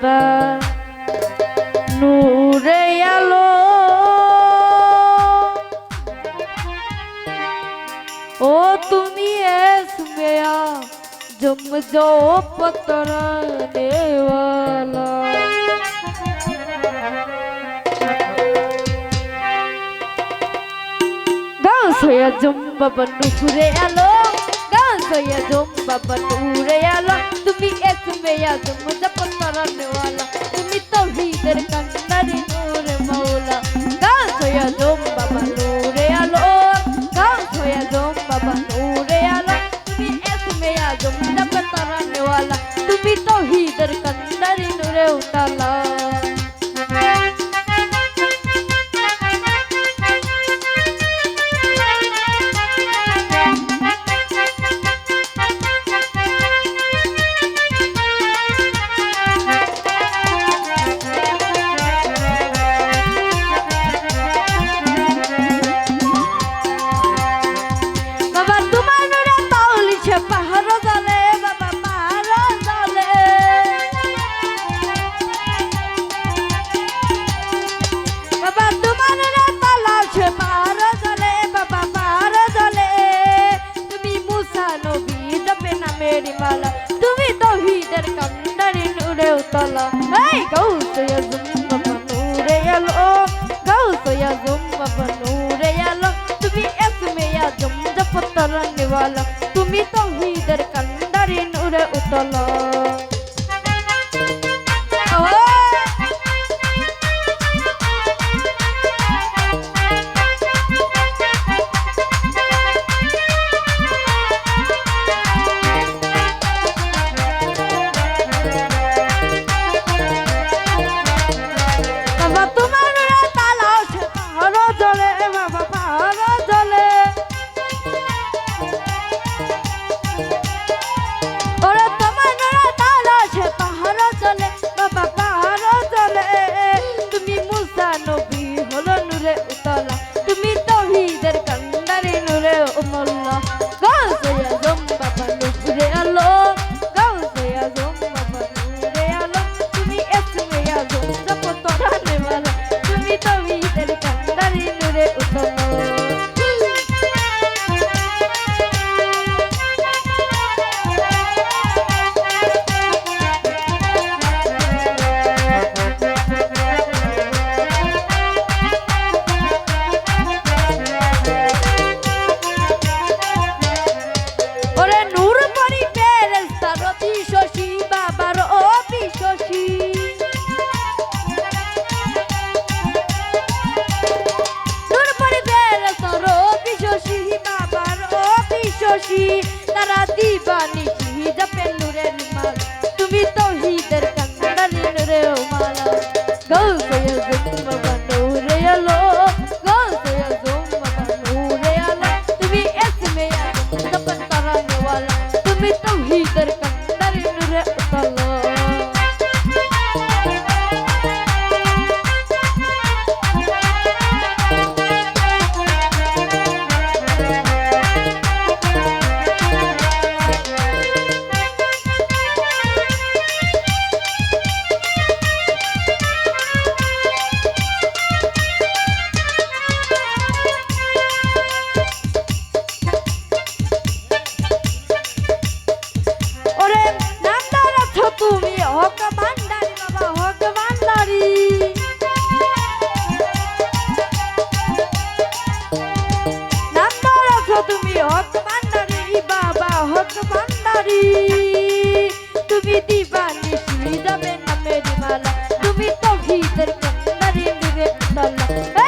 সদা নূরে আলো। ও তুমি এসময়া জম জো পতর দেওয়ালা। গাও সয়া জম বাবা নুরে আলো গাও সয়া জম বাবা নুরে আলো। পেয়া তুমি মুজফর নেওয়ালা। তুমি তো ভিড়ের কান্নারি। غوث يا زمبا بنور يا لو غوث يا زمبا بنور يا لو তুমি اسمে يا জমজপতরন নিওয়ালা তুমি তৌহিদের কান্দারে নূরে উতলা পাখি তারা দিবানি भीतर कंदर मेरे तला